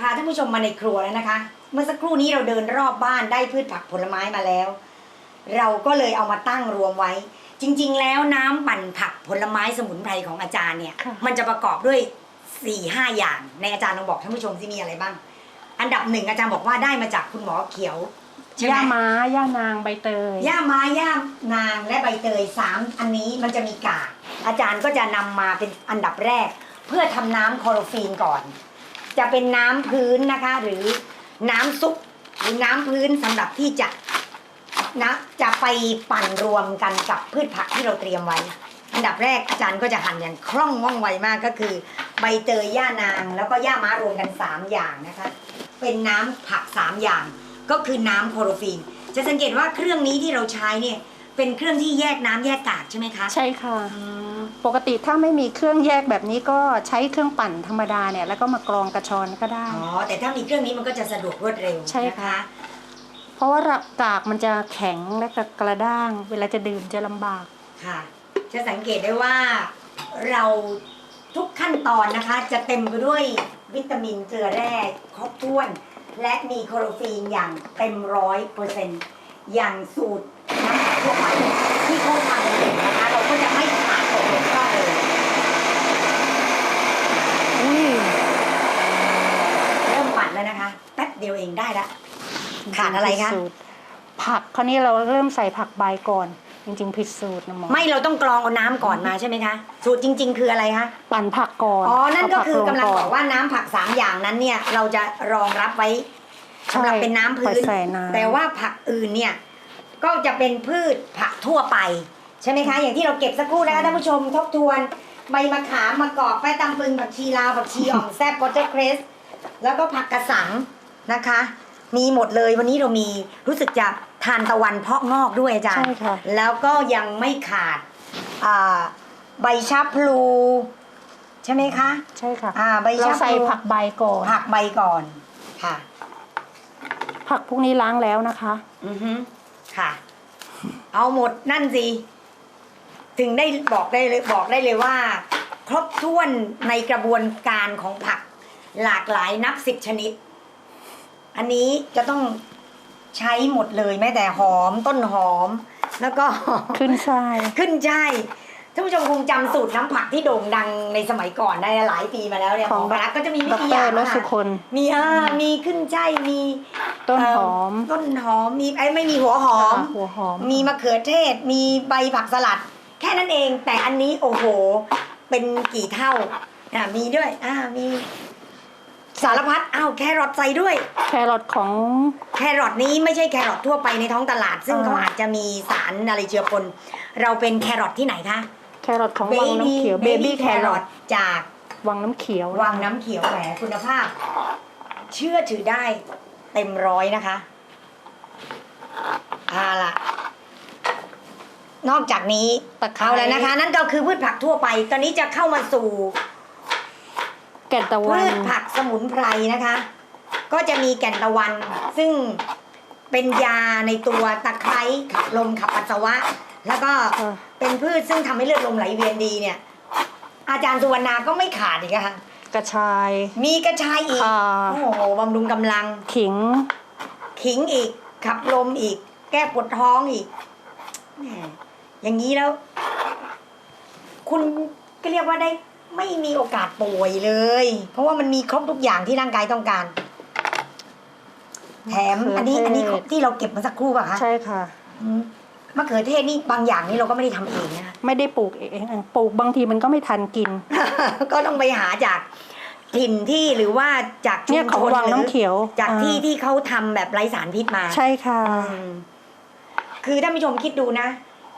พาท่านผู้ชมมาในครัวแล้วนะคะ เมื่อสักครู่นี้เราเดินรอบบ้านได้พืชผักผลไม้มาแล้ว เราก็เลยเอามาตั้งรวมไว้ จริง ๆ แล้วน้ำปั่นผักผลไม้สมุนไพรของอาจารย์เนี่ย ค่ะ มันจะประกอบด้วย4ี่ห้าอย่าง ในอาจารย์ลองบอกท่านผู้ชมที่มีอะไรบ้าง อันดับหนึ่งอาจารย์บอกว่าได้มาจากคุณหมอเขียวใช่ไหมย่าม้าย่านางใบเตย ย่าม้าย่านางและใบเตยสามอันนี้มันจะมีกากอาจารย์ก็จะนำมาเป็นอันดับแรก เพื่อทำน้ำคลอโรฟีนก่อน จะเป็นน้ำพื้นนะคะ หรือน้ำซุปหรือน้ำพื้นสำหรับที่จะนะจะไปปั่นรวมกันกับพืชผักที่เราเตรียมไว้ อันดับแรกอาจารย์ก็จะหั่นอย่างคล่องว่องไวมากก็คือ ใบเตยย่านาง แล้วก็ย่าม้ารวมกันสามอย่างนะคะ เป็นน้ำผักสามอย่าง ก็คือน้ำโคลอโรฟีน จะสังเกตว่าเครื่องนี้ที่เราใช้เนี่ยเป็นเครื่องที่แยกน้ำแยกกากใช่ไหมคะ ใช่ค่ะอืม ปกติถ้าไม่มีเครื่องแยกแบบนี้ก็ใช้เครื่องปั่นธรรมดาเนี่ยแล้วก็มากรองกระชอนก็ได้ อ๋อ แต่ถ้ามีเครื่องนี้มันก็จะสะดวกรวดเร็วใช่นค่ะเพราะว่ากากมันจะแข็งและก็กระด้าง เวลาจะดื่มจะลำบาก ค่ะ จะสังเกตได้ว่าเราทุกขั้นตอนนะคะ จะเต็มไปด้วยวิตามินเกลือแร่ครบถ้วน และมีโคลอโรฟีนอย่างเต็มร้อยเปอร์เซ็นต์อย่างสูตร น้ำผักทั่วไปที่เขาทำกันนะคะเราก็จะไม่ขาดตกบกพร่องเลยอุ้ยเริ่มปั่นแล้วนะคะ แป๊บเดียวเองได้ละขาดอะไรคะผิสูตผักคราวนี้เราเริ่มใส่ผักใบก่อน จริง ๆ ผิดสูตรนะหมอไม่เราต้องกรองเอาน้ำก่อนมาใช่ไหมคะ สูตรจริง ๆ คืออะไรคะ ปั่นผักก่อนอ๋อ นั่นก็เาผัคือกำลังนบอกว่าน้ำผักสามอย่างนั้นเนี่ย เราจะรองรับไว้สำหรับใช่เป็นน้ำพื้นไปใส่น้ำแต่ว่าผักอื่นเนี่ย ก็จะเป็นพืชผักทั่วไป ใช่ไหมคะ อย่างที่เราเก็บสักครู่นะคะท่านผู้ชมทบทวน ใบมะขามมะกอกแป้ตำปึงผักชีลาวผักชีอ่อมแซ่บวอเตอร์เครสแล้วก็ผักกระสังนะคะ มีหมดเลยวันนี้เรามีรู้สึกจะทานตะวันเพาะงอกด้วยอาจารย์ใช่ค่ะแล้วก็ยังไม่ขาดอ่าใบชะพลู ใช่ไหมคะ ใช่ค่ะอ่าใบเราชะพใส่ลูผักใบก่อน ผักใบก่อนค่ะ ผักพวกนี้ล้างแล้วนะคะ อือฮึ ค่ะ เอาหมดนั่นสิ ถึงได้บอกได้เลยบอกได้เลยว่า ครบถ้วนในกระบวนการของผัก หลากหลายนับสิบชนิด อันนี้จะต้องใช้หมดเลยแม้แต่หอมต้นหอม แล้วก็ขึ้นช่ายขึ้นช่าย ท่านผู้ชมคงจำสูตรน้ำผักที่โด่งดังในสมัยก่อนได้หลายปีมาแล้วเนี่ยขขอองงรักก็จะมีไม่ดกี่อรย่างรนะสุคะคนมีอ่ามีขึ้นช่ายมีต้นหอมเต้นหอมมีไอ้ไม่มีหัวหอม ค่ะหัวหอม มีมะเขือเทศ มีใบผักสลัด แค่นั้นเอง แต่อันนี้โอ้โห เป็นกี่เท่าอ่ามีด้วย อ่า มี สารพัด อ้าว แครอทใส่ด้วย แครอทของ แครอทนี้ไม่ใช่แครอททั่วไปในท้องตลาด ซึ่งอ่า เขาอาจจะมีสารอะไรเจือปน เราเป็นแครอทที่ไหนคะ แครอทของวังน้ำเขียวเบบี้แครอทจากวังน้ำเขียววังน้ำเขียวแหมคุณภาพ เชื่อถือได้เต็มร้อยนะคะเอาล่ะ นอกจากนี้ตะไคร้เอาแล้วนะคะ นั่นก็คือพืชผักทั่วไป ตอนนี้จะเข้ามาสู่แก่นตะวัพืนชผักสมุนไพรนะคะ ก็จะมีแก่นตะวัน ซึ่งเป็นยาในตัวตะไคร้ขับลมขับปัสสาวะ แล้วก็ค่ะเป็นพืชซึ่งทำให้เลือดลมไหลเวียนดีเนี่ย อาจารย์สุวรรณาก็ไม่ขาดอีกอะค่ะกระชาย มีกระชายอีกค่ะโอ้โหบำรุงกำลัง ขิง ขิงอีก ขับลมอีก แก้ปวดท้องอีกแหมอย่างนี้แล้ว คุณก็เรียกว่าได้ไม่มีโอกาสป่วยเลย เพราะว่ามันมีครบทุกอย่างที่ร่างกายต้องการ แถมอันนี้อันนี้ที่เราเก็บมาสักครู่ป่ะคะ ใช่ค่ะอื มมะเขือเทศนี่บางอย่างนี่เราก็ไม่ได้ทำเองนะคะ ไม่ได้ปลูกเองปลูกบางทีมันก็ไม่ทันกิน ก็ต้องไปหาจากถิ่นที่หรือว่าจากชุเนี่ยมขชองนวังหรือน้ำเขียวจากที่อ่าที่เขาทำแบบไร้สารพิษมาใช่ค่ะ อืมคือท่านผู้ชมคิดดูนะ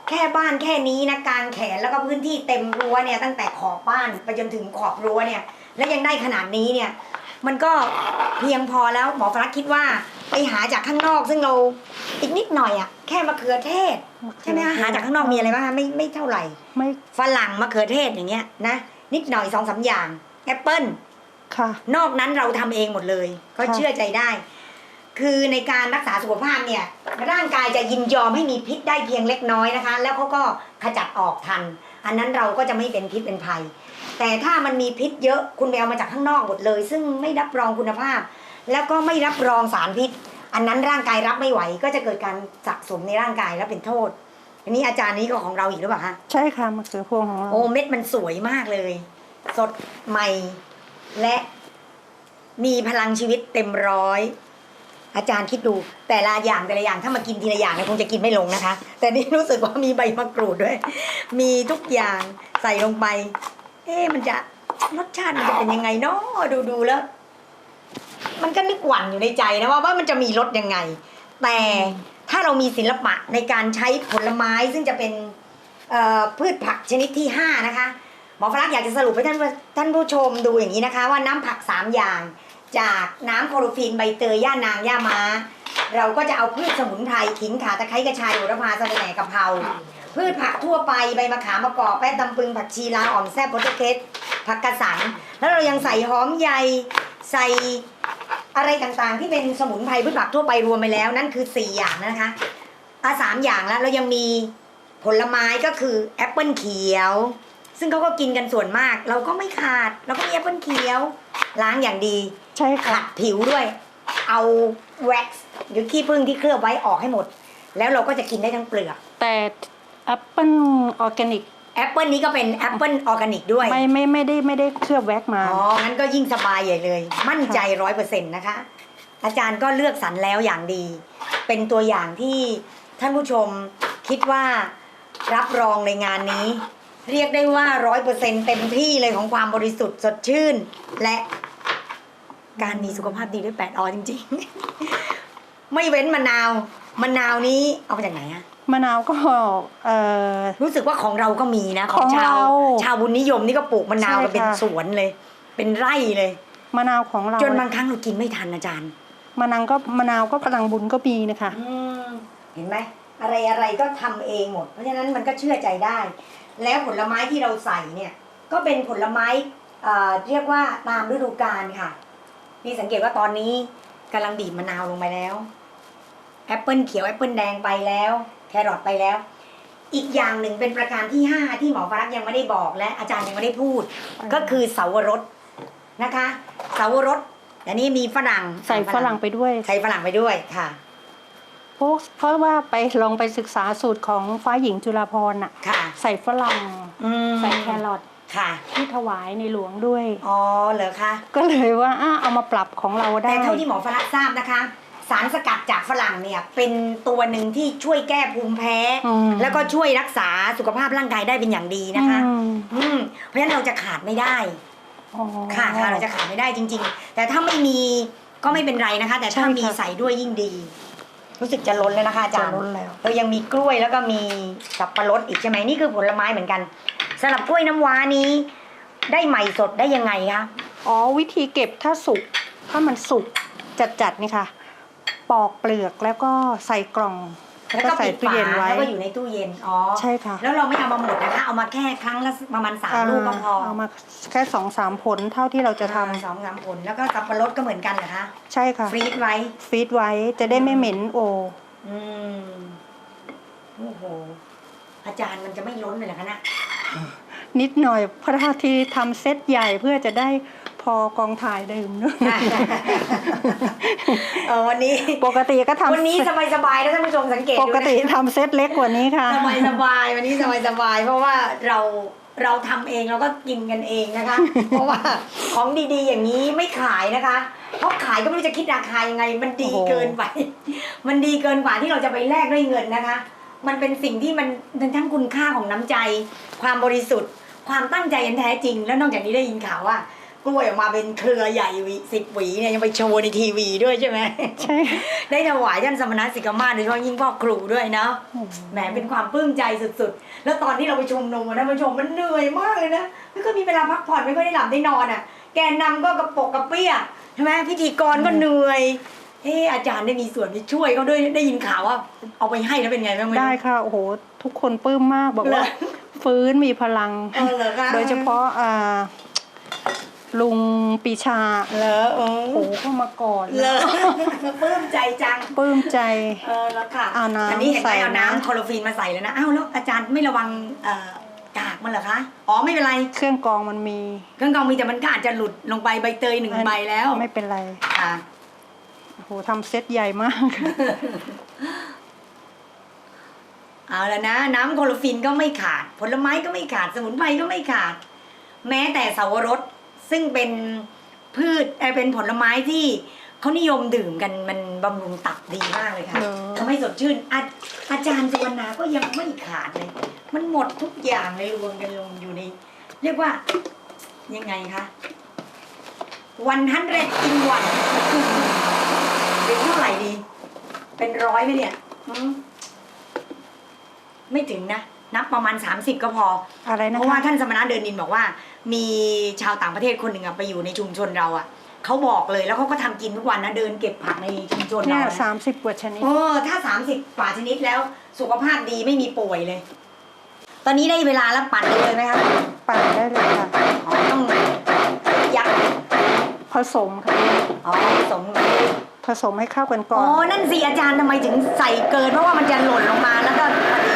แค่บ้านแค่นี้นะกลางแขนแล้วก็พื้นที่เต็มรั้วเนี่ยตั้งแต่ขอบบ้านไปจนถึงขอบรั้วเนี่ย แล้วยังได้ขนาดนี้เนี่ย มันก็เพียงพอแล้วหมอฟรักคิดว่าไปหาจากข้างนอก ซึ่งเราอีกนิดหน่อยอะแค่มะเขือเทศใช่ไหมคะหาจากข้างนอกมีอะไรบ้างคะไม่ไม่เท่าไหร่ไม่ฝรั่งมะเขือเทศอย่างเงี้ยนะนิดหน่อยสองสามอย่างแอปเปิ้ลค่ะ นอกนั้นเราทำเองหมดเลย ก็ค่ะเชื่อใจได้ คือในการรักษาสุขภาพเนี่ย ร่างกายจะยินยอมให้มีพิษได้เพียงเล็กน้อยนะคะ แล้วเขาก็ขจัดออกทัน อันนั้นเราก็จะไม่เป็นพิษเป็นภัย แต่ถ้ามันมีพิษเยอะคุณไปเอามาจากข้างนอกหมดเลย ซึ่งไม่รับรองคุณภาพ แล้วก็ไม่รับรองสารพิษ อันนั้นร่างกายรับไม่ไหว ก็จะเกิดการสะสมในร่างกายแล้วเป็นโทษ อันนี้อาจารย์นี้ก็ของเราอีกหรือเปล่าคะใช่ค่ะมะเขือพวงของเราโอ้เม็ดมันสวยมากเลย สดใหม่และมีพลังชีวิตเต็มร้อยอาจารย์คิดดูแต่ละอย่างแต่ละอย่างถ้ามากินทีละอย่างเนี่ยคงจะกินไม่ลงนะคะ แต่นี่รู้สึกว่ามีใบมะกรูดด้วย มีทุกอย่างใส่ลงไป เอ๊มันจะรสชาติมันจะเป็นยังไงเนาะดูดูแล้ว มันก็นึกหวั่นอยู่ในใจนะว่าว่ามันจะมีรสยังไง แต่ถ้าเรามีศิลปะในการใช้ผลไม้ซึ่งจะเป็นพืชผักชนิดที่ 5 นะคะหมอฟรักอยากจะสรุปให้ท่านท่านผู้ชมดูอย่างนี้นะคะ ว่าน้ำผัก 3 อย่าง จากน้ำโคโรฟินใบเตยย่านางย่าม้า เราก็จะเอาพืชสมุนไพรขิงขาตะไคร้กระชายโหระพาสะระแหน่กะเพรา พืชผักทั่วไปใบมะขามมะกอกแป้งตำปึงผักชีลาอ่อมแซ่บโปรตุเกสผักกระสัง แล้วเรายังใส่หอมใหญ่ใส่อะไรต่างๆ ที่เป็นสมุนไพรพืชผักทั่วไปรวมไปแล้ว นั่นคือ 4 อย่างนะคะอะสามอย่างแล้วเรายังมีผลไม้ก็คือแอปเปิลเขียว ซึ่งเขาก็กินกันส่วนมาก เราก็ไม่ขาด เราก็มีแอปเปิลเขียว ล้างอย่างดีใช่ค่ะขัดผิวด้วย เอาแว็กซ์หรือขี้ผึ้งที่เคลือบไว้ออกให้หมด แล้วเราก็จะกินได้ทั้งเปลือกแต่ แอปเปิลออร์แกนิกแอปเปิลนี้ก็เป็นแอปเปิลออร์แกนิกด้วย ไม่ไม่ไม่ได้ไม่ได้เคลือบแว็กมา อ๋อ งั้นก็ยิ่งสบายใหญ่เลย มั่นใจร้อยเปอร์เซ็นต์นะคะ อาจารย์ก็เลือกสรรแล้วอย่างดี เป็นตัวอย่างที่ท่านผู้ชมคิดว่ารับรองในงานนี้ เรียกได้ว่าร้อยเปอร์เซ็นต์เต็มที่เลยของความบริสุทธิ์สดชื่น และการมีสุขภาพดีด้วยแปดออจริง ๆ ไม่เว้นมะนาวมะนาวนี้เอามาจากไหนอะ มะนาวก็เอ่อ รู้สึกว่าของเราก็มีนะของชาวเราชาวบุญนิยมนี่ก็ปลูกมะนาวใช่กันเป็นค่ะ สวนเลย เป็นไร่เลย มะนาวของเราจนบางครั้งเรากินไม่ทันอาจารย์ มะนาวก็มะนาวก็พลังบุญก็มีนะคะเห็นไหมอะไรอะไรก็ทำเองหมด เพราะฉะนั้นมันก็เชื่อใจได้ แล้วผลไม้ที่เราใส่เนี่ย ก็เป็นผลไม้เอ่อเรียกว่าตามฤดูกาลค่ะ นี่สังเกตว่าตอนนี้กำลังบีบมะนาวลงไปแล้วแอปเปิลเขียวแอปเปิลแดงไปแล้ว แครอทไปแล้ว อีกอย่างหนึ่งเป็นประการที่ห้าที่หมอฟรักษ์ยังไม่ได้บอกและอาจารย์ยังไม่ได้พูด ก็คือเสาวรสนะคะเสาวรสอันนี้มีฝรั่งใส่ฝรั่งไปด้วยใส่ฝรั่งไปด้วยค่ะเพราะเพราะว่าไปลองไปศึกษาสูตรของฟ้าหญิงจุฬาภรณ์น่ะค่ะใส่ฝรั่งอืมใส่แครอทค่ะที่ถวายในหลวงด้วย อ๋อ เหรอคะ ก็เลยว่าอะเอามาปรับของเราได้ แต่เท่าที่หมอฟรักษ์ทราบนะคะ สารสกัดจากฝรั่งเนี่ยเป็นตัวหนึ่งที่ช่วยแก้ภูมิแพ้ อืม แล้วก็ช่วยรักษาสุขภาพร่างกายได้เป็นอย่างดีนะคะอืมอืมเพราะฉะนั้นเราจะขาดไม่ได้ อ๋อ ค่ะค่ะเราจะขาดไม่ได้จริง ๆ แต่ถ้าไม่มีก็ไม่เป็นไรนะคะ แต่ถ้าใช่ค่ะ มีใส่ด้วยยิ่งดี รู้สึกจะล้นแล้วนะคะอาจารย์จะล้นแล้ว เรายังมีกล้วยแล้วก็มีสับปะรดอีกใช่ไหมนี่คือผลไม้เหมือนกันสำหรับกล้วยน้ำว้านี้ ได้ใหม่สดได้ยังไงคะ อ๋อวิธีเก็บถ้าสุกถ้ามันสุกจัดๆนี่ค่ะ ปอกเปลือกแล้วก็ใส่กล่องแล้วก็ใส่ปิดตู้ฝาเย็นไว้แล้วก็อยู่ในตู้เย็นอ๋อใช่ค่ะ แล้วเราไม่เอามาหมดนะคะเอามาแค่ครั้งละประมาณสามลูกก็พอเอามาแค่สองสามผลเท่าที่เราจะทำอ่าสองสามผลแล้วก็สับปะรดก็เหมือนกันเหรอคะใช่ค่ะฟรีดไว้ฟรีดไว้จะได้ไม่เหม็นโอ อืมโอ้โหอาจารย์มันจะไม่ล้นเลยเหรอคะนะนิดหน่อยเพราะที่ทำเซตใหญ่เพื่อจะได้ พอกองถ่ายดื่มด้วยเออวันนี้ปกติก็ทำวันนี้สบายๆนะท่านผู้ชมสังเกตปดูกนะติทำเซตเล็กกว่านี้ค่ะสบายสบายๆวันนี้สบายสบายๆเพราะว่าเราเราทำเองเราก็กินกันเองนะคะ เพราะว่าของดีๆ อย่างนี้ไม่ขายนะคะเพราะขายก็ไม่รู้จะคิดราคายังไง มันดีโอ้โหเกินไป มันดีเกินกว่าที่เราจะไปแลกด้วยเงินนะคะ มันเป็นสิ่งที่มันเป็นทั้งคุณค่าของน้ำใจ ความบริสุทธิ์ ความตั้งใจอันแท้จริง แล้วนอกจากนี้ได้ยินข่าวว่า กล้วยออกมาเป็นเครือใหญ่หวีสิบหวีเนี่ยยังไปโชว์ในทีวีด้วยใช่ไหมใช่ได้ถวายท่านสมณะสิกมาศโดยเฉพาะยิ่งพ่อครูด้วยเนาะแหมเป็นความปลื้มใจสุดๆ แล้วตอนที่เราไปชุมนุมอะนะผู้ชมมันเหนื่อยมากเลยนะไม่ค่อยมีเวลาพักผ่อนไม่ค่อยได้หลับได้นอนอะ แกนนำก็กระปกกระเปี้ยใช่ไหมพิธีกรก็เหนื่อยเอออาจารย์ได้มีส่วนที่ช่วยเขาด้วยได้ยินข่าวว่า เอาไปให้แล้วเป็นไงบ้างม่รู้ได้ค่ะโอ้โหทุกคนปลื้มมากบอกว่าเหรอฟื้นมีพลังเออเหรอคะโดยเฉพาะอ่า ลุงปีชาเหรอเออโผล่เข้ามาก่อนเหรอปลื้มใจจังปลื้มใจเออแล้วค่ะเอาน้ำอันนี้เห็นไหมใส่เอานะน้ำคลอโรฟินมาใส่แล้วนะอ้าวแล้วอาจารย์ไม่ระวังเอ่อกากมันเหรอคะอ๋อไม่เป็นไรเครื่องกรองมันมี เครื่องกรองมีแต่มันก็อาจจะหลุดลงไปใบเตยหนึ่งใบแล้วไม่เป็นไรค่ะโอ้โหทำเซตใหญ่มากเอาแล้วนะ น้ำโคลอฟินก็ไม่ขาด ผลไม้ก็ไม่ขาด สมุนไพรก็ไม่ขาด แม้แต่เสาวรส ซึ่งเป็นพืชเอ่อเป็นผลไม้ที่เขานิยมดื่มกันมันบำรุงตับดีมากเลยค่ะเหรอทำให้สดชื่นอาอาจารย์สุวรรณาก็ยังไม่ขาดเลย มันหมดทุกอย่างเลยรวมกันลงอยู่ใน เรียกว่ายังไงคะวันทันเรดอินวันเป็นเท่าไหร่ดี เป็นร้อยไหมเนี่ยหืมไม่ถึงนะ นับประมาณ 30 ก็พอ อะไรเพนะราะว่าคะท่านสมณะเดินดินบอกว่า มีชาวต่างประเทศคนหนึ่งอะไปอยู่ในชุมชนเราอะเขาบอกเลยแล้วเขาก็ทำกินทุกวันนะเดินเก็บผักในชุมชนเนี่เรายนะ สามสิบกว่าชนิด เออถ้า 30กว่าชนิดแล้วสุขภาพดีไม่มีป่วยเลย ตอนนี้ได้เวลาแล้วปั่นได้เลยไหมคะปั่นได้เลยค่ะ อ๋อต้องยักษ์ผสมค่ะ อ๋อผสมผสมให้เข้ากันก่อ๋ออน นั่นสิอาจารย์ทำไมถึงใส่เกินเพราะว่ามันจะหล่นลงมาแล้วก็พอดี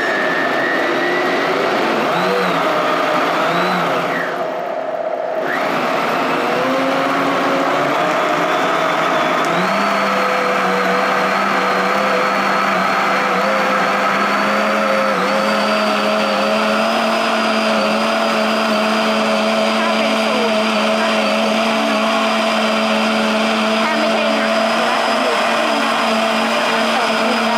ถ้าไม่ใช่น้ำสุราษฎร์ธานีได้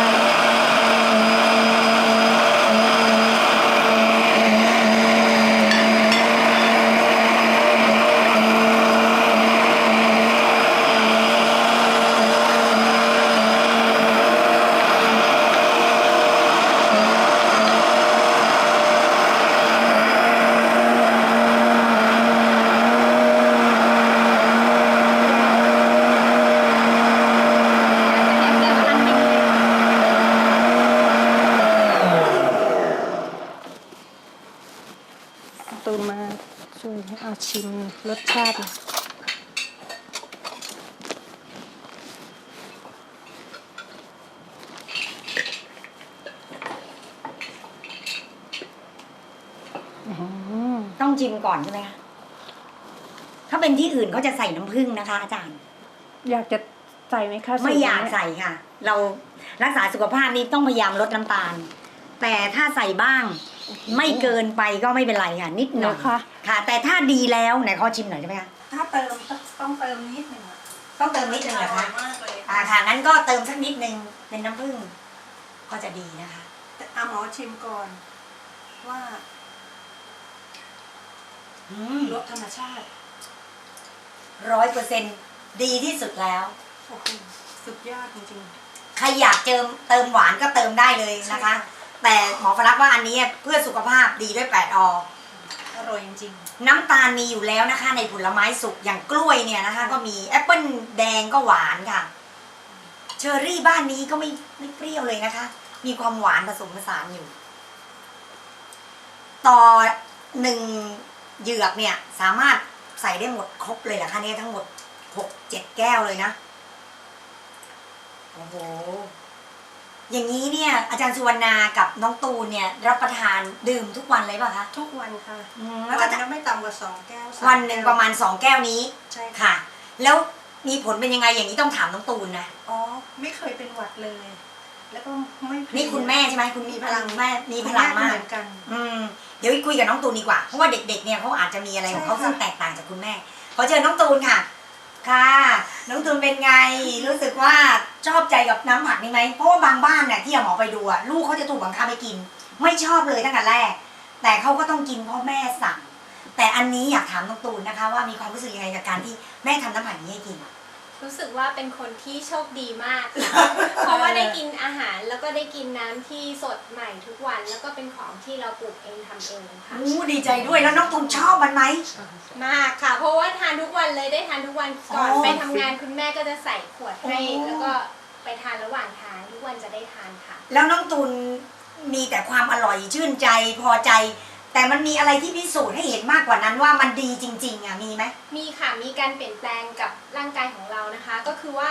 ตูนมาช่วยเอา ชิมรสชาติหน่อยอื้อหือต้องชิมก่อนใช่ไหมคะ ถ้าเป็นที่อื่นเขาจะใส่น้ำผึ้งนะคะ อาจารย์ อยากจะใส่ไหมคะไม่อยากสูตรนี้ใส่ค่ะ เรารักษาสุขภาพนี่ต้องพยายามลดน้ำตาล แต่ถ้าใส่บ้าง ไม่เกินไปก็ไม่เป็นไรค่ะ นิดหเหรน่ออยคะ ค่ะ แต่ถ้าดีแล้วไหนขอชิมหน่อยใช่ไหมคะถ้าเติมต้องเติมนิดหนึ่งอะต้องเติมนิดนึงเหรอคะมากเลยอ่าค่ะงั้นก็เติมสักนิดนึงเป็นน้ำผึ้งก็จะดีนะคะแต่เอาหมอชิมก่อน ว่าอืมรสธรรมชาติร้อยเปอร์เซ็นดีที่สุดแล้วโอ้โหสุดยอดจริงใครอยากเติมเติมหวานก็เติมได้เลยนะคะ แต่หมอฟรักษ์ว่าอันนี้เพื่อสุขภาพดีด้วยแปดอๆ อร่อยจริงน้ำตาลมีอยู่แล้วนะคะ ในผลไม้สุกอย่างกล้วยเนี่ยนะคะ ก็มีแอปเปิลแดงก็หวานค่ะ เชอร์รี่บ้านนี้ก็ไม่ไม่เปรี้ยวเลยนะคะ มีความหวานผสมผสานอยู่ ต่อหนึ่งเหยือกเนี่ย สามารถใส่ได้หมดครบเลยเหรอคะเนี่ยทั้งหมดหกเจ็ดแก้วเลยนะ โอ้โห อย่างนี้เนี่ยอาจารย์สุวรรณากับน้องตูนเนี่ยรับประทานดื่มทุกวันเลยป่ะคะ ทุกวันค่ะอืมแล้ววัก็นจะละไม่ต่ำกว่าสองแก้วสวันหนึ่งแก้ประมาณสองแก้วนี้ใช่ค่ะ ค่ะ แล้วมีผลเป็นยังไงอย่างนี้ต้องถามน้องตูนนะอ๋อ ไม่เคยเป็นหวัดเลย แล้วก็ไม่เพลีย นี่คุณแม่ใช่ไหมคุณมีพลังแม่มีพคุณลังแก็มาเหกมือนกัน อืมเดี๋ยวคุยกับน้องตูนดีกว่าเพราะว่าเด็กๆเนี่ยเขาอาจจะมีอะไรของเขาใช่ค่ะ ซึ่งแตกต่างจากคุณแม่ขอเชิญน้องตูนค่ะ ค่ะน้องตูนเป็นไงรู้สึกว่าชอบใจกับน้ำผักนี่ไหมเพราะว่าบางบ้านเนี่ยที่เอาหมอไปดูอะลูกเขาจะถูกบังคับไปกิน ไม่ชอบเลยตั้งแต่แรก แต่เขาก็ต้องกินเพราะแม่สั่ง แต่อันนี้อยากถามน้องตูนนะคะ ว่ามีความรู้สึกยังไงกับการที่แม่ทำน้ำผักนี้ให้กิน รู้สึกว่าเป็นคนที่โชคดีมาก เพราะว่าได้กินอาหารแล้วก็ได้กินน้ำที่สดใหม่ทุกวัน แล้วก็เป็นของที่เราปลูกเองทำเองค่ะ อู้ดีใจด้วยแล้วน้องตูนชอบมันไหม มากค่ะ เพราะว่าทานทุกวันเลยได้ทานทุกวันก่อนอ๋อ ไปทำงานคุณแม่ก็จะใส่ขวดให้อ๋อแล้วก็ไปทานระหว่างทางทุกวันจะได้ทานค่ะ แล้วน้องตูนมีแต่ความอร่อยชื่นใจพอใจ แต่มันมีอะไรที่พิสูจน์ให้เห็นมากกว่านั้นว่ามันดีจริงๆอะมีไหมมีค่ะมีการเปลี่ยนแปลงกับร่างกายของเรานะคะ ก็คือว่า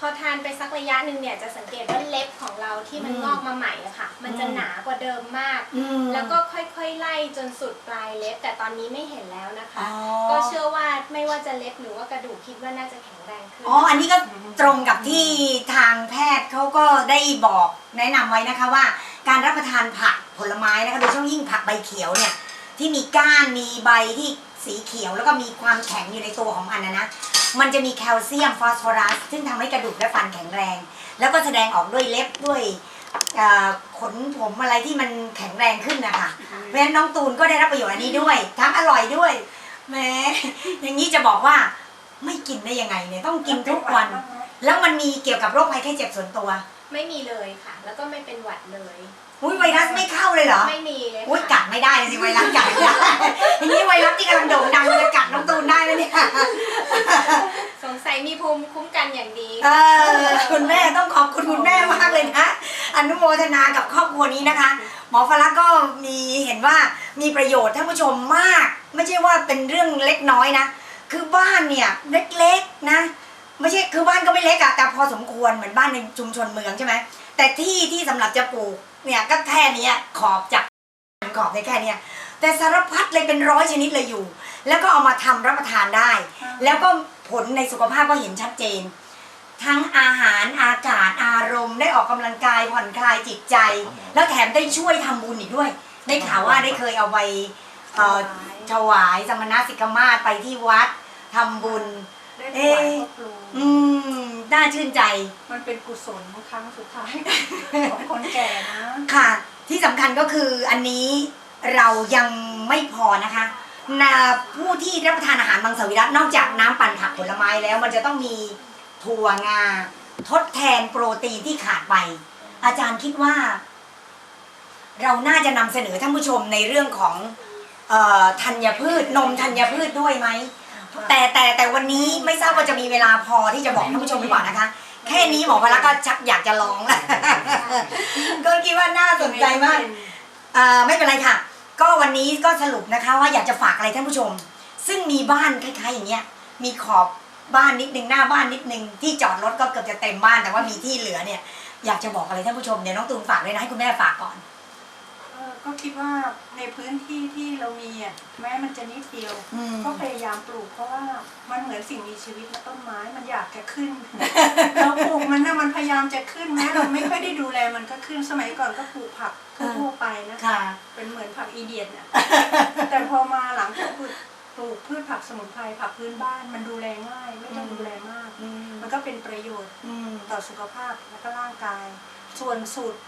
พอทานไปสักระยะหนึ่งเนี่ยจะสังเกตว่าเล็บของเราที่มันอืมงอกมาใหม่อะค่ะ มันจะอืมหนากว่าเดิมมากอืมแล้วก็ค่อยๆไล่จนสุดปลายเล็บ แต่ตอนนี้ไม่เห็นแล้วนะคะอ๋อก็เชื่อว่าไม่ว่าจะเล็บหรือว่ากระดูกคิดว่าน่าจะแข็งแรงขึ้นอ๋ออันนี้ก็ตรงกับที่ทางแพทย์เขาก็ได้บอกแนะนำไว้นะคะว่า การรับประทานผัก ผลไม้นะคะโดยเฉพาะยิ่งผักใบเขียวเนี่ยที่มีก้านมีใบที่สีเขียวแล้วก็มีความแข็งอยู่ในตัวของมันนะนะมันจะมีแคลเซียมฟอสฟอรัส ซึ่งทำให้กระดูกและฟันแข็งแรง แล้วก็แสดงออกด้วยเล็บด้วยเอ่อขนผมอะไรที่มันแข็งแรงขึ้นนะคะเพราะฉะนั้นน้องตูนก็ได้รับประโยชน์อันนี้ด้วย ทั้งอร่อยด้วยแหมอย่างนี้จะบอกว่าไม่กินได้ยังไงเนี่ยต้องกินทุกวัน แล้วมันมีเกี่ยวกับโรคภัยไข้เจ็บส่วนตัว ไม่มีเลยค่ะ แล้วก็ไม่เป็นหวัดเลย อุ้ยไวรัสไม่เข้าเลยเหรอ ไม่มีเลยอุ้ยค่ะกัดไม่ได้เลยสิไวรัสกัดไม่ได้อย่างนี้ไวรัสที่กำลังโด่งดังมันจะกัดน้องตูนได้ไหมเนี่ย สงสัยมีภูมิคุ้มกันอย่างดี เออคุณแม่ต้องขอบคุณคุณแม่มากเลยนะ อนุโมทนากับครอบครัวนี้นะคะ หมอฟลักก็มีเห็นว่ามีประโยชน์ท่านผู้ชมมาก ไม่ใช่ว่าเป็นเรื่องเล็กน้อยนะ คือบ้านเนี่ยเล็กๆนะ ไม่ใช่คือบ้านก็ไม่เล็กอะแต่พอสมควรเหมือนบ้านในชุมชนเมืองใช่ไหมแต่ที่ที่สำหรับจะปลูก เนี่ยก็แค่เนี้ยขอบจากขอบได้แค่เนี้ยแต่สารพัดเลยเป็นร้อยชนิดเลยอยู่ แล้วก็เอามาทำรับประทานได้ แล้วก็ผลในสุขภาพก็เห็นชัดเจน ทั้งอาหารอากาศอารมณ์ได้ออกกำลังกายผ่อนคลายจิตใจ แล้วแถมได้ช่วยทำบุญอีกด้วย ได้ข่าวว่าได้เคยเอาไปเอ่อถวายสมณสิกมาศไปที่วัดทำบุญ ได้ถวายพ่อครูอืมน่าชื่นใจ มันเป็นกุศลครั้งสุดท้ายของคนแก่นะ ค่ะ ที่สำคัญก็คืออันนี้เรายังไม่พอนะคะนาผู้ที่รับประทานอาหารมังสวิรัตนอกจากน้ำปั่นผักผลไม้แล้วมันจะต้องมีถั่วงา ทดแทนโปรตีนที่ขาดไป อาจารย์คิดว่า เราน่าจะนำเสนอท่านผู้ชมในเรื่องของเอ่อธัญพืช นมธัญพืชด้วยไหม แต่แต่แต่วันนี้ไม่ทราบว่าจะมีเวลาพอที่จะบอกท่านผู้ชมหรือเปล่านะคะ แค่นี้หมอพละก็ชักอยากจะร้องแล้วก็คิดว่าน่าสนใจมากอ่าไม่เป็นไรค่ะ ก็วันนี้ก็สรุปนะคะว่าอยากจะฝากอะไรท่านผู้ชม ซึ่งมีบ้านคล้ายๆอย่างเงี้ย มีขอบบ้านนิดนึงหน้าบ้านนิดนึงที่จอดรถก็เกือบจะเต็มบ้านแต่ว่ามีที่เหลือเนี่ยอยากจะบอกอะไรท่านผู้ชมเดี๋ยวน้องตูนฝากเลยนะให้คุณแม่ฝากก่อน ก็คิดว่าในพื้นที่ที่เรามีอะแม้มันจะนิดเดียว อืม ก็พยายามปลูกเพราะว่ามันเหมือนสิ่งมีชีวิตนะต้นไม้มันอยากจะขึ้น เราปลูกมันนะมันพยายามจะขึ้นแม้เราไม่ค่อยได้ดูแลมันก็ขึ้นสมัยก่อนก็ปลูกผักทั่วๆไปนะคะค่ะ เป็นเหมือนผักอีเดียนน่ะ แต่พอมาหลังจากปลูกปลูกพืชผักสมุนไพรผักพื้นบ้านมันดูแลง่าย ไม่ต้องดูแลมาก อืมมันก็เป็นประโยชน์ อืม ต่อสุขภาพและก็ร่างกาย ส่วนสูตร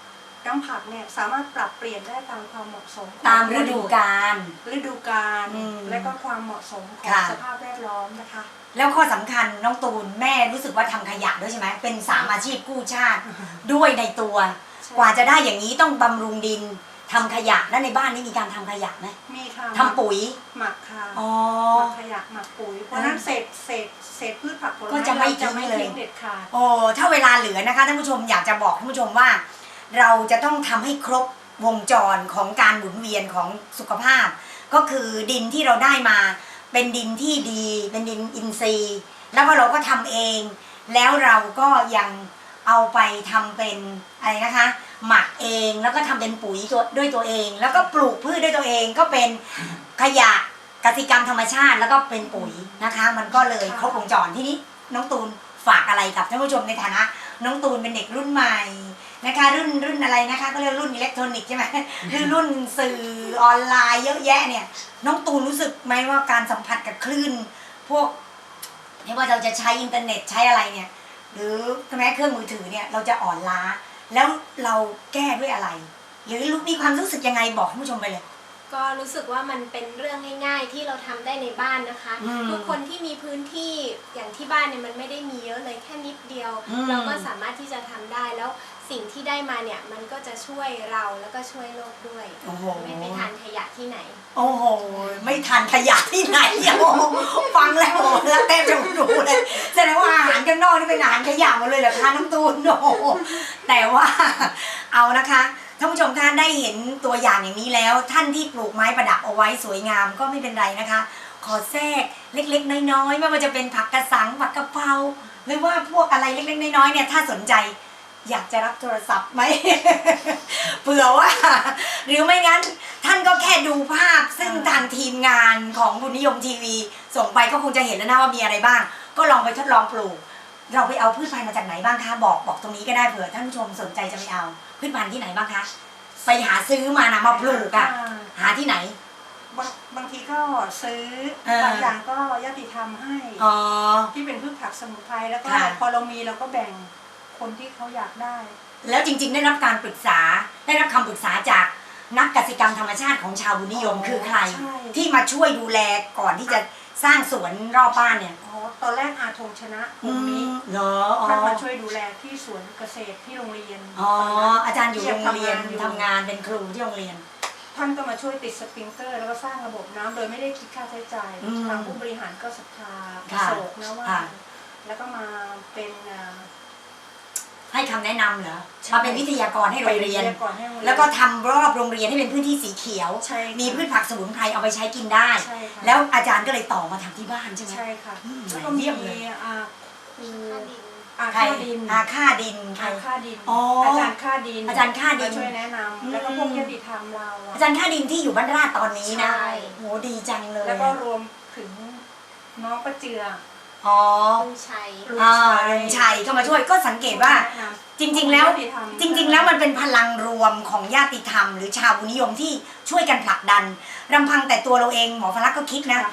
น้ำผักเนี่ยสามารถปรับเปลี่ยนได้ตามความเหมาะสมของตามฤดูกาล ฤดูกาลอืมและก็ความเหมาะสมของค่ะ สภาพแวดล้อมนะคะ แล้วข้อสำคัญน้องตูนแม่รู้สึกว่าทำขยะด้วยใช่ไหมเป็นสามอาชีพกู้ชาติด้วยในตัว ใช่ กว่าจะได้อย่างนี้ต้องบำรุงดินทำขยะแล้วในบ้านนี่มีการทำขยะไหมมีค่ะทำปุ๋ยหมักค่ะอ๋อ หมักขยะหมักปุ๋ยเพราะฉะนั้นเศษเศษเศษพืชผักผลก็ไม้จะไม่เราจะไม่ทิ้งเลย ทิ้งเด็ดขาด โอ้ถ้าเวลาเหลือนะคะท่านผู้ชมอยากจะบอกท่านผู้ชมว่า เราจะต้องทำให้ครบวงจรของการหมุนเวียนของสุขภาพ ก็คือดินที่เราได้มา เป็นดินที่ดี เป็นดินอินทรีย์ แล้วก็เราก็ทำเอง แล้วเราก็ยังเอาไปทำเป็นอะไรนะคะ หมักเองแล้วก็ทำเป็นปุ๋ยตัวด้วยตัวเอง แล้วก็ปลูกพืชด้วยตัวเองก็เป็นขยะกสิกรรมธรรมชาติแล้วก็เป็นปุ๋ยนะคะ มันก็เลยครบวงจรที่นี้น้องตูนฝากอะไรกับท่านผู้ชมในฐานะ น้องตูนเป็นเด็กรุ่นใหม่ นะคะรุ่นรุ่นอะไรนะคะก็เรียกรุ่นอิเล็กทรอนิกส์ใช่ไหมหรือรุ่นสื่อออนไลน์เยอะแยะเนี่ย น้องตูนรู้สึกไหมว่าการสัมผัสกับคลื่น พวกไม่ว่าเราจะใช้อินเทอร์เน็ตใช้อะไรเนี่ย หรือแม้เครื่องมือถือเนี่ยเราจะอ่อนล้า แล้วเราแก้ด้วยอะไร หรือมีความรู้สึกยังไงบอกท่านผู้ชมไปเลยก็รู้สึกว่ามันเป็นเรื่องง่าย ๆ ที่เราทำได้ในบ้านนะคะอืมทุกคนที่มีพื้นที่อย่างที่บ้านเนี่ยมันไม่ได้มีเยอะเลยแค่นิดเดียวอืมเราก็สามารถที่จะทำได้แล้ว สิ่งที่ได้มาเนี่ยมันก็จะช่วยเราแล้วก็ช่วยโลกด้วย โอ้โห ไม่ไปทานขยะที่ไหน โอ้โห ไม่ทันขยะที่ไหนเนี่ยโอ้โหฟังแล้วโอ้โหแล้วเต้มจะรู้เลยแสดงว่าอาหารข้างนอกนี่เป็นอาหารขยะหมดเลยเหรอคะน้ำตูนโอ้โหแต่ว่าเอานะคะท่านผู้ชมคะได้เห็นตัวอย่างอย่างนี้แล้ว ท่านที่ปลูกไม้ประดับเอาไว้สวยงามก็ไม่เป็นไรนะคะ ขอแทรกเล็กๆ น้อยๆไม่ว่าจะเป็นผักกระสังผักกะเพราหรือว่าพวกอะไรเล็กๆ น้อยๆเนี่ยถ้าสนใจ อยากจะรับโทรศัพท์ไหม เผื่อว่า หรือไม่งั้น ท่านก็แค่ดูภาพ ซึ่งทางทีมงานของบุญนิยมทีวี ส่งไปก็คงจะเห็นแล้วนะว่ามีอะไรบ้าง ก็ลองไปทดลองปลูก เราไปเอาพืชพันธุ์มาจากไหนบ้างคะบอกบอกตรงนี้ก็ได้เผื่อท่านผู้ชมสนใจจะไปเอาพืชพันธุ์ที่ไหนบ้างคะไปหาซื้อมานะมาปลูกอะอ่าหาที่ไหนบางบางทีก็ซื้อเออบางอย่างก็ญาติธรรมให้อ๋อที่เป็นพืชผักสมุนไพรแล้วก็ค่ะพอเรามีเราก็แบ่ง คนที่เขาอยากได้ แล้วจริง ๆ ได้รับการปรึกษาได้รับคำปรึกษาจากนักกสิกรรมธรรมชาติของชาวบุญนิยมอ๋อคือใคร ใช่ ที่มาช่วยดูแลก่อนที่จะสร้างสวนรอบบ้านเนี่ยอ๋อตอนแรกอาธงชนะตรงนี้เหรออ๋อท่านมาช่วยดูแลที่สวนเกษตรที่โรงเรียนอ๋ออาจารย์อยู่โรงเรียนที่ทำงานเป็นครูที่โรงเรียน ท่านก็มาช่วยติดสปริงเกอร์ แล้วก็สร้างระบบน้ำโดยไม่ได้คิดค่าใช้จ่ายอืมทางผู้บริหารก็ศรัทธาค่ะโศกนะว่า ค่ะ แล้วก็มาเป็นอ่า ให้คำแนะนำเหรอใช่ มาเป็นวิทยากรให้โรงเรียน ไปก่อนให้โรงเรียน แล้วก็ทำรอบโรงเรียนให้เป็นพื้นที่สีเขียว ใช่ค่ะมีพืชผักสมุนไพรเอาไปใช้กินได้ ใช่ค่ะ แล้วอาจารย์ก็เลยต่อมาทำที่บ้านใช่ไหม ใช่ค่ะอืมแล้วก็เยี่มียมเลย อ่าครูค่าดินอาใครค่าดินอาค่าดินใคร อาค่าดินอ๋อออาจารย์ค่าดินอาจารย์ค่าดินมช่วยแนะนำแล้วก็พวกญาติธรรมเราอะ อาจารย์ค่าดินที่อยู่บ้านราชตอนนี้นะใช่ โหดีจังเลย แล้วก็รวมถึงน้องประเจือ อ๋อลุงชัยลุงอ่าชัยลุงชัยก็มาช่วยก็สังเกตว่าแนะนำจริง ๆ แล้วญาติธรรมจริง ๆ แล้วมันเป็นพลังรวมของญาติธรรม หรือชาวบุญนิยมที่ช่วยกันผลักดันลำพังแต่ตัวเราเองหมอพลักษณ์ก็คิดนะค่ะ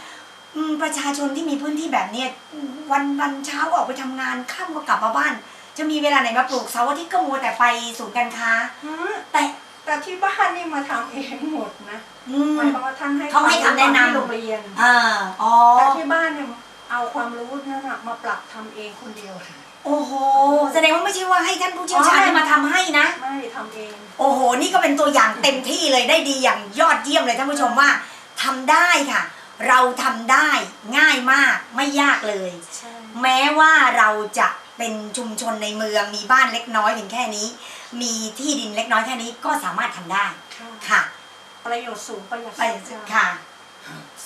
อืมประชาชนที่มีพื้นที่แบบเนี้ยอืมวันวันเช้าออกไปทำงานค่ำก็กลับมาบ้าน จะมีเวลาไหนมาปลูกเสาร์อาทิตย์ก็มัวแต่ไปศูนย์การค้าฮะแต่แต่ที่บ้านนี่มาทำเองหมดนะอืมหมายความว่าท่านให้เขาให้คำแนะนำที่โรงเรียนอ่าอ๋อแต่ที่บ้านเนี่ย เอาความรู้นั่นน่ะมาปรับทำเองคนเดียวโอ้โห แสดงว่าไม่ใช่ว่าให้ท่านผู้เชี่ยวชาญที่มาทำให้นะ ไม่ทำเอง โอ้โห นี่ก็เป็นตัวอย่างเต็มที่เลยได้ดีอย่างยอดเยี่ยมเลยท่านผู้ชมว่าทำได้ค่ะ เราทำได้ง่ายมากไม่ยากเลย ใช่ แม้ว่าเราจะเป็นชุมชนในเมืองมีบ้านเล็กน้อยเพียงแค่นี้ มีที่ดินเล็กน้อยแค่นี้ก็สามารถทำได้ค่ะ ค่ะ ประโยชน์สูงประหยัดไปสูงค่ะ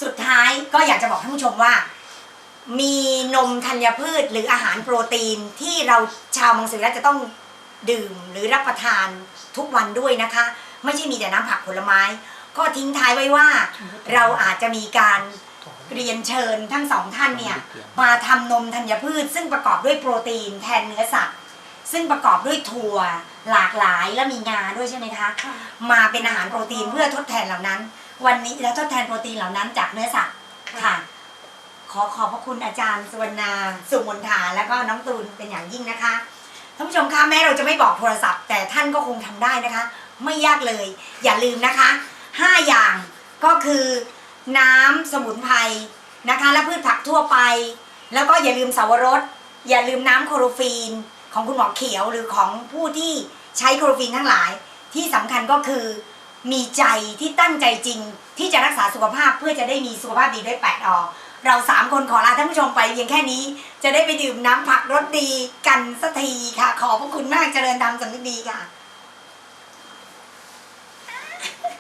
สุดท้ายก็อยากจะบอกท่านผู้ชมว่า มีนมธัญพืชหรืออาหารโปรตีนที่เราชาวมังสวิรัตจะต้องดื่มหรือรับประทานทุกวันด้วยนะคะ ไม่ใช่มีแต่น้ำผักผลไม้ ก็ทิ้งท้ายไว้ว่าเราอาจจะมีการเรียนเชิญทั้งสองท่านเนี่ยมาทำนมธัญพืช ซึ่งประกอบด้วยโปรตีนแทนเนื้อสัตว์ ซึ่งประกอบด้วยถั่วหลากหลายและมีงาด้วยใช่ไหมคะค่ะมาเป็นอาหารโปรตีนเพื่อทดแทนเหล่านั้น วันนี้แล้วทดแทนโปรตีนเหล่านั้นจากเนื้อสัตว์ค่ะ ขอขอบพระคุณอาจารย์สวรรณาสุมนทาแล้วก็น้องตูนเป็นอย่างยิ่งนะคะท่านผู้ชมคะแม้เราจะไม่บอกโทรศัพท์ แต่ท่านก็คงทำได้นะคะ ไม่ยากเลย อย่าลืมนะคะห้าอย่างก็คือน้ำสมุนไพรนะคะ และพืชผักทั่วไป แล้วก็อย่าลืมสาวรสอย่าลืมน้ำโคโรฟีนของคุณหมอเขียวหรือของผู้ที่ใช้โคโรฟีนทั้งหลาย ที่สำคัญก็คือมีใจที่ตั้งใจจริงที่จะรักษาสุขภาพเพื่อจะได้มีสุขภาพดีด้วยแปดอ เราสามคนขอลาท่านผู้ชมไปเพียงแค่นี้ จะได้ไปดื่มน้ำผักรสดีกันสักทีค่ะ ขอบพระคุณมากเจริญธรรมสำนึกดีค่ะ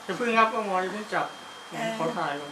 อย่าเพิ่งครับเอาหมออย่าเพิ่งจับเออขอถ่ายก่อน